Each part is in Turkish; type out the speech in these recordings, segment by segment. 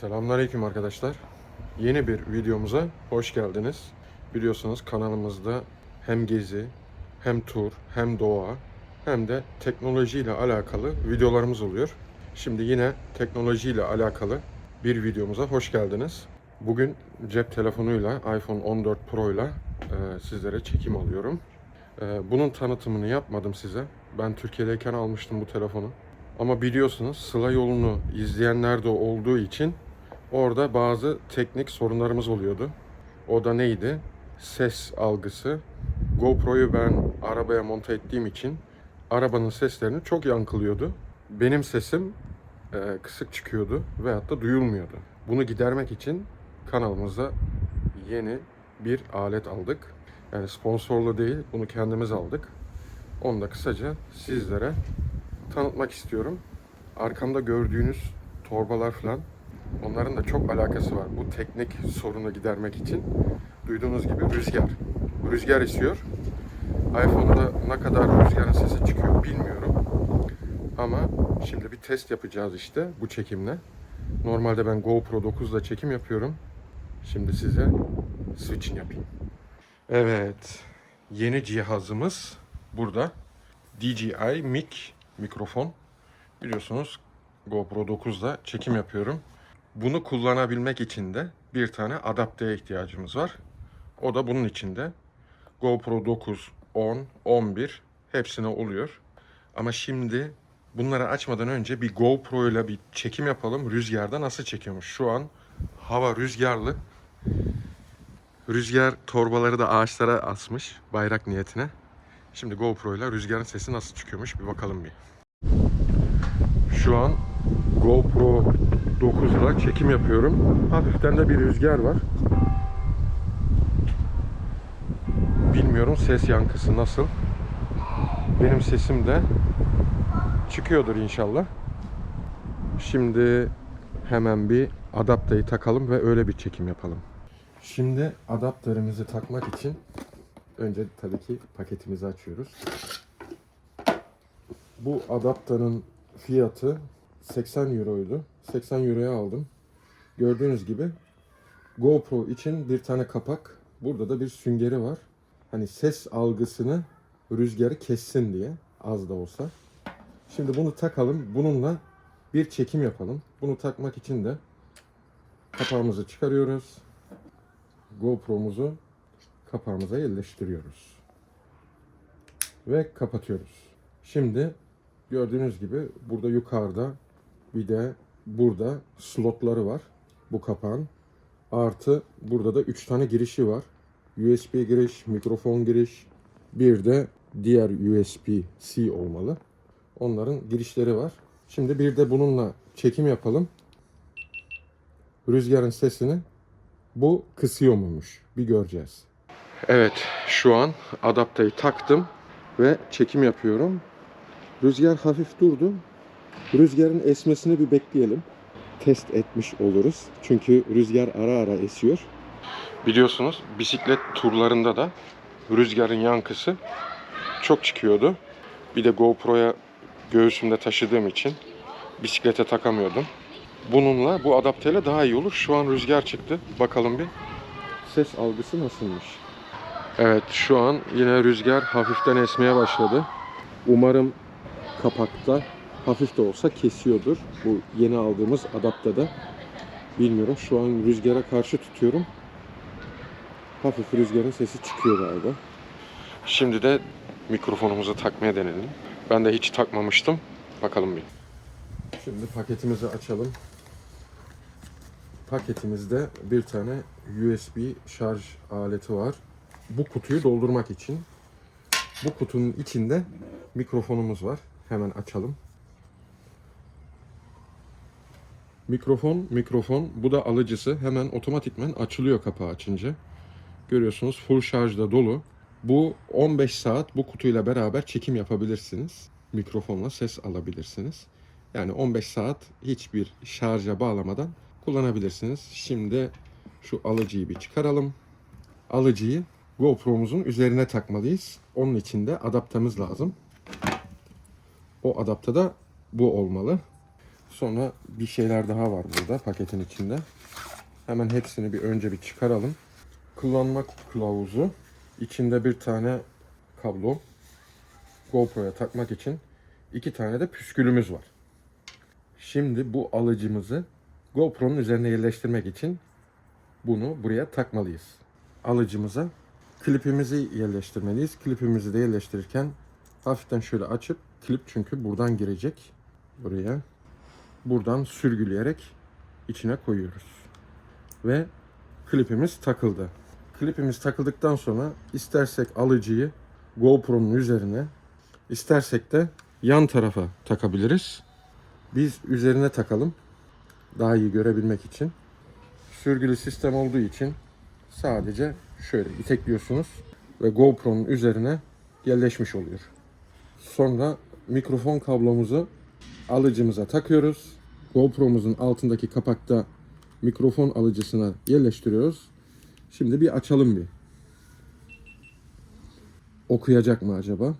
Selamünaleyküm arkadaşlar. Yeni bir videomuza hoş geldiniz. Biliyorsunuz kanalımızda hem gezi, hem tur, hem doğa, hem de teknoloji ile alakalı videolarımız oluyor. Şimdi yine teknoloji ile alakalı bir videomuza hoş geldiniz. Bugün cep telefonuyla iPhone 14 Pro ile e, sizlere çekim alıyorum. E, bunun tanıtımını yapmadım size. Ben Türkiye'deyken almıştım bu telefonu. Ama biliyorsunuz Sıla yolunu izleyenler de olduğu için orada bazı teknik sorunlarımız oluyordu. O da neydi? Ses algısı. GoPro'yu ben arabaya monte ettiğim için arabanın seslerini çok yankılıyordu. Benim sesim e, kısık çıkıyordu veyahut da duyulmuyordu. Bunu gidermek için kanalımıza yeni bir alet aldık. Yani sponsorlu değil, bunu kendimiz aldık. Onu da kısaca sizlere tanıtmak istiyorum. Arkamda gördüğünüz torbalar falan onların da çok alakası var. Bu teknik sorunu gidermek için. Duyduğunuz gibi rüzgar. Rüzgar esiyor. iPhone'da ne kadar rüzgarın sesi çıkıyor bilmiyorum. Ama şimdi bir test yapacağız işte bu çekimle. Normalde ben GoPro 9'da çekim yapıyorum. Şimdi size switch'ini yapayım. Evet. Yeni cihazımız burada. DJI Mic mikrofon. Biliyorsunuz GoPro 9'da çekim yapıyorum. Bunu kullanabilmek için de bir tane adapteye ihtiyacımız var. O da bunun içinde. GoPro 9, 10, 11 hepsine oluyor. Ama şimdi bunları açmadan önce bir GoPro ile bir çekim yapalım. Rüzgarda nasıl çekiyormuş? Şu an hava rüzgarlı. Rüzgar torbaları da ağaçlara asmış bayrak niyetine. Şimdi GoPro ile rüzgarın sesi nasıl çıkıyormuş bir bakalım bir. Şu an GoPro 9 ile çekim yapıyorum. Hafiften de bir rüzgar var. Bilmiyorum ses yankısı nasıl. Benim sesim de çıkıyordur inşallah. Şimdi hemen bir adaptayı takalım ve öyle bir çekim yapalım. Şimdi adaptörümüzü takmak için önce tabii ki paketimizi açıyoruz. Bu adaptörün fiyatı 80 euroydu. 80 euroya aldım. Gördüğünüz gibi GoPro için bir tane kapak. Burada da bir süngeri var. Hani ses algısını rüzgarı kessin diye az da olsa. Şimdi bunu takalım. Bununla bir çekim yapalım. Bunu takmak için de kapağımızı çıkarıyoruz. GoPro'muzu kapağımıza yerleştiriyoruz. Ve kapatıyoruz. Şimdi gördüğünüz gibi burada yukarıda bir de burada slotları var bu kapağın. Artı burada da 3 tane girişi var. USB giriş, mikrofon giriş, bir de diğer USB-C olmalı. Onların girişleri var. Şimdi bir de bununla çekim yapalım. Rüzgarın sesini bu kısıyor muymuş? Bir göreceğiz. Evet, şu an adaptayı taktım ve çekim yapıyorum. Rüzgar hafif durdu. Rüzgarın esmesini bir bekleyelim. Test etmiş oluruz. Çünkü rüzgar ara ara esiyor. Biliyorsunuz bisiklet turlarında da rüzgarın yankısı çok çıkıyordu. Bir de GoPro'ya göğsümde taşıdığım için bisiklete takamıyordum. Bununla bu adapteyle daha iyi olur. Şu an rüzgar çıktı. Bakalım bir ses algısı nasılmış. Evet şu an yine rüzgar hafiften esmeye başladı. Umarım kapakta hafif de olsa kesiyordur. Bu yeni aldığımız adaptada. Bilmiyorum şu an rüzgara karşı tutuyorum. Hafif rüzgarın sesi çıkıyor galiba. Şimdi de mikrofonumuzu takmaya denedim. Ben de hiç takmamıştım. Bakalım bir. Şimdi paketimizi açalım. Paketimizde bir tane USB şarj aleti var. Bu kutuyu doldurmak için. Bu kutunun içinde mikrofonumuz var. Hemen açalım. Mikrofon, mikrofon. Bu da alıcısı. Hemen otomatikmen açılıyor kapağı açınca. Görüyorsunuz full şarjda dolu. Bu 15 saat bu kutuyla beraber çekim yapabilirsiniz. Mikrofonla ses alabilirsiniz. Yani 15 saat hiçbir şarja bağlamadan kullanabilirsiniz. Şimdi şu alıcıyı bir çıkaralım. Alıcıyı GoPro'muzun üzerine takmalıyız. Onun için de adaptemiz lazım. O adapte da bu olmalı. Sonra bir şeyler daha var burada paketin içinde. Hemen hepsini bir önce bir çıkaralım. Kullanma kılavuzu. İçinde bir tane kablo. GoPro'ya takmak için iki tane de püskülümüz var. Şimdi bu alıcımızı GoPro'nun üzerine yerleştirmek için bunu buraya takmalıyız. Alıcımıza klipimizi yerleştirmeliyiz. Klipimizi de yerleştirirken hafiften şöyle açıp klip çünkü buradan girecek buraya. Buradan sürgüleyerek içine koyuyoruz. Ve klipimiz takıldı. Klipimiz takıldıktan sonra istersek alıcıyı GoPro'nun üzerine istersek de yan tarafa takabiliriz. Biz üzerine takalım. Daha iyi görebilmek için. Sürgülü sistem olduğu için sadece şöyle itekliyorsunuz ve GoPro'nun üzerine yerleşmiş oluyor. Sonra mikrofon kablomuzu alıcımıza takıyoruz. GoPro'muzun altındaki kapakta mikrofon alıcısına yerleştiriyoruz. Şimdi bir açalım bir. Okuyacak mı acaba?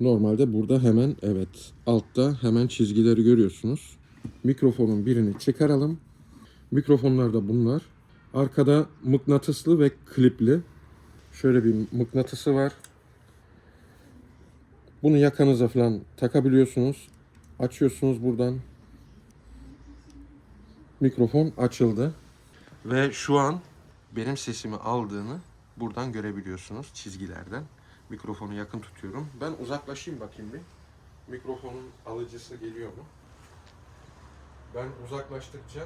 Normalde burada hemen evet altta hemen çizgileri görüyorsunuz. Mikrofonun birini çıkaralım. Mikrofonlar da bunlar. Arkada mıknatıslı ve klipli. Şöyle bir mıknatısı var. Bunu yakanıza falan takabiliyorsunuz. Açıyorsunuz buradan. Mikrofon açıldı. Ve şu an benim sesimi aldığını buradan görebiliyorsunuz çizgilerden. Mikrofonu yakın tutuyorum. Ben uzaklaşayım bakayım bir. Mikrofonun alıcısı geliyor mu? Ben uzaklaştıkça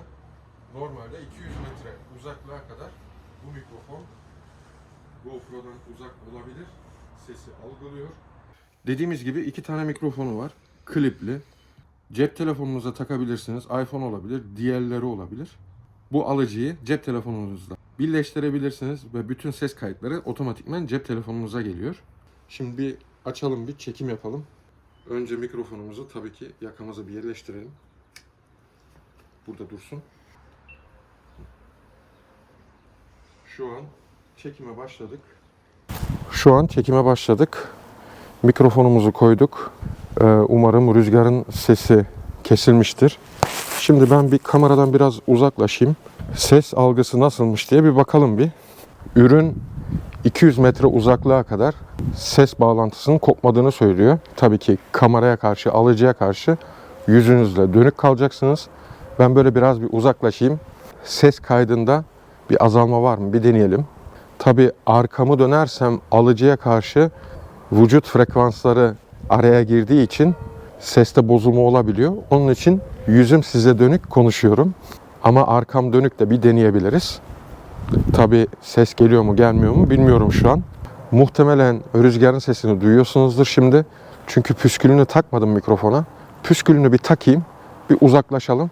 normalde 200 metre uzaklığa kadar bu mikrofon GoPro'dan uzak olabilir. Sesi algılıyor. Dediğimiz gibi iki tane mikrofonu var. Klipli. Cep telefonunuza takabilirsiniz. iPhone olabilir, diğerleri olabilir. Bu alıcıyı cep telefonunuzla birleştirebilirsiniz ve bütün ses kayıtları otomatikman cep telefonunuza geliyor. Şimdi bir açalım, bir çekim yapalım. Önce mikrofonumuzu tabii ki yakamıza bir yerleştirelim. Burada dursun. Şu an çekime başladık. Şu an çekime başladık. Mikrofonumuzu koyduk. Ee, umarım rüzgarın sesi kesilmiştir. Şimdi ben bir kameradan biraz uzaklaşayım. Ses algısı nasılmış diye bir bakalım bir. Ürün 200 metre uzaklığa kadar ses bağlantısının kopmadığını söylüyor. Tabii ki kameraya karşı, alıcıya karşı yüzünüzle dönük kalacaksınız. Ben böyle biraz bir uzaklaşayım. Ses kaydında bir azalma var mı bir deneyelim. Tabii arkamı dönersem alıcıya karşı vücut frekansları araya girdiği için seste bozulma olabiliyor. Onun için yüzüm size dönük konuşuyorum. Ama arkam dönük de bir deneyebiliriz. Tabi ses geliyor mu gelmiyor mu bilmiyorum şu an. Muhtemelen rüzgarın sesini duyuyorsunuzdur şimdi. Çünkü püskülünü takmadım mikrofona. Püskülünü bir takayım, bir uzaklaşalım,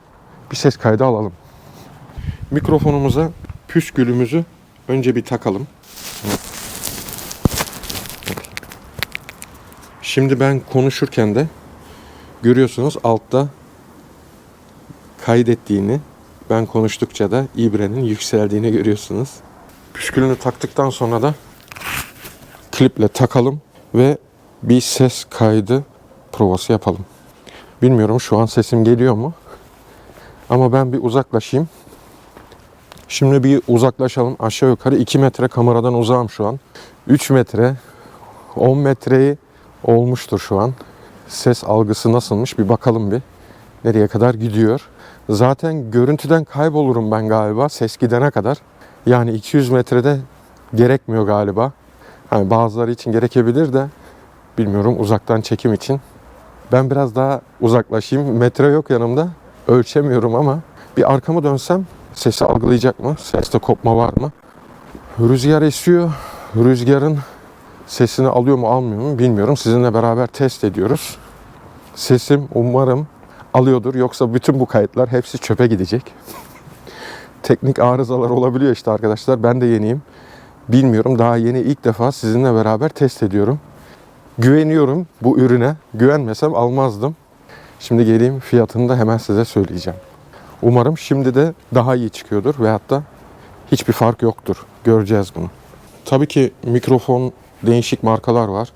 bir ses kaydı alalım. Mikrofonumuza püskülümüzü önce bir takalım. Şimdi ben konuşurken de görüyorsunuz altta kaydettiğini, ben konuştukça da ibrenin yükseldiğini görüyorsunuz. Püskülünü taktıktan sonra da kliple takalım ve bir ses kaydı provası yapalım. Bilmiyorum şu an sesim geliyor mu? Ama ben bir uzaklaşayım. Şimdi bir uzaklaşalım. Aşağı yukarı 2 metre kameradan uzağım şu an. 3 metre, 10 metreyi olmuştur şu an. Ses algısı nasılmış bir bakalım bir. Nereye kadar gidiyor. Zaten görüntüden kaybolurum ben galiba ses gidene kadar. Yani 200 metrede gerekmiyor galiba. Hani bazıları için gerekebilir de bilmiyorum uzaktan çekim için. Ben biraz daha uzaklaşayım. Metre yok yanımda. Ölçemiyorum ama bir arkamı dönsem sesi algılayacak mı? Seste kopma var mı? Rüzgar esiyor. Rüzgarın sesini alıyor mu almıyor mu bilmiyorum. Sizinle beraber test ediyoruz. Sesim umarım alıyordur. Yoksa bütün bu kayıtlar hepsi çöpe gidecek. Teknik arızalar olabiliyor işte arkadaşlar. Ben de yeniyim. Bilmiyorum daha yeni ilk defa sizinle beraber test ediyorum. Güveniyorum bu ürüne. Güvenmesem almazdım. Şimdi geleyim fiyatını da hemen size söyleyeceğim. Umarım şimdi de daha iyi çıkıyordur veyahut da hiçbir fark yoktur. Göreceğiz bunu. Tabii ki mikrofon değişik markalar var.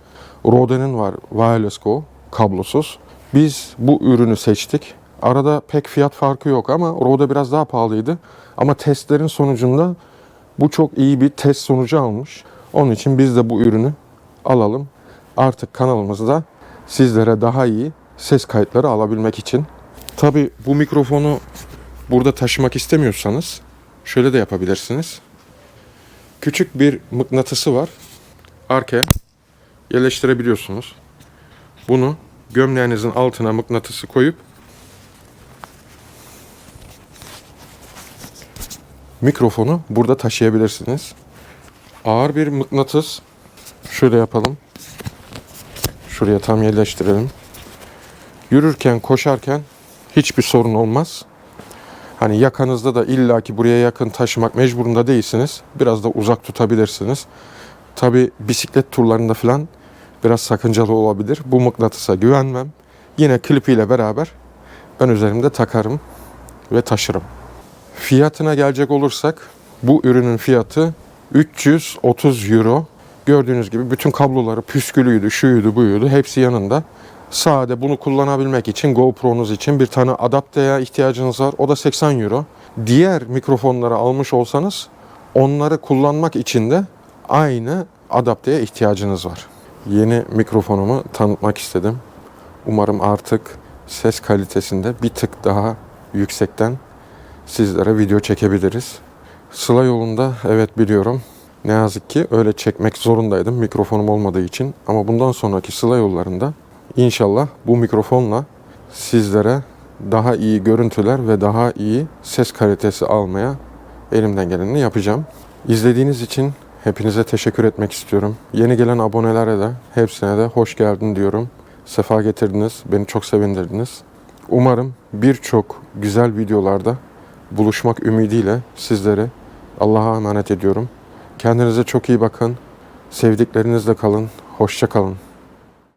Rode'nin var Wireless Go kablosuz. Biz bu ürünü seçtik. Arada pek fiyat farkı yok ama Rode biraz daha pahalıydı. Ama testlerin sonucunda bu çok iyi bir test sonucu almış. Onun için biz de bu ürünü alalım. Artık kanalımızda sizlere daha iyi ses kayıtları alabilmek için. Tabi bu mikrofonu burada taşımak istemiyorsanız şöyle de yapabilirsiniz. Küçük bir mıknatısı var. Arkaya yerleştirebiliyorsunuz. Bunu gömleğinizin altına mıknatısı koyup mikrofonu burada taşıyabilirsiniz. Ağır bir mıknatıs. Şöyle yapalım. Şuraya tam yerleştirelim. Yürürken, koşarken hiçbir sorun olmaz. Hani yakanızda da illaki buraya yakın taşımak mecburunda değilsiniz. Biraz da uzak tutabilirsiniz. Tabi bisiklet turlarında falan biraz sakıncalı olabilir. Bu mıknatısa güvenmem. Yine klipiyle beraber ben üzerimde takarım ve taşırım. Fiyatına gelecek olursak bu ürünün fiyatı 330 euro. Gördüğünüz gibi bütün kabloları püskülüydü, şuydu, buydu hepsi yanında. Sade bunu kullanabilmek için GoPro'nuz için bir tane adapteye ihtiyacınız var. O da 80 euro. Diğer mikrofonları almış olsanız onları kullanmak için de aynı adapteye ihtiyacınız var. Yeni mikrofonumu tanıtmak istedim. Umarım artık ses kalitesinde bir tık daha yüksekten sizlere video çekebiliriz. Sıla yolunda evet biliyorum. Ne yazık ki öyle çekmek zorundaydım mikrofonum olmadığı için. Ama bundan sonraki sıla yollarında inşallah bu mikrofonla sizlere daha iyi görüntüler ve daha iyi ses kalitesi almaya elimden geleni yapacağım. İzlediğiniz için hepinize teşekkür etmek istiyorum. Yeni gelen abonelere de hepsine de hoş geldin diyorum. Sefa getirdiniz, beni çok sevindirdiniz. Umarım birçok güzel videolarda buluşmak ümidiyle sizleri Allah'a emanet ediyorum. Kendinize çok iyi bakın. Sevdiklerinizle kalın. Hoşça kalın.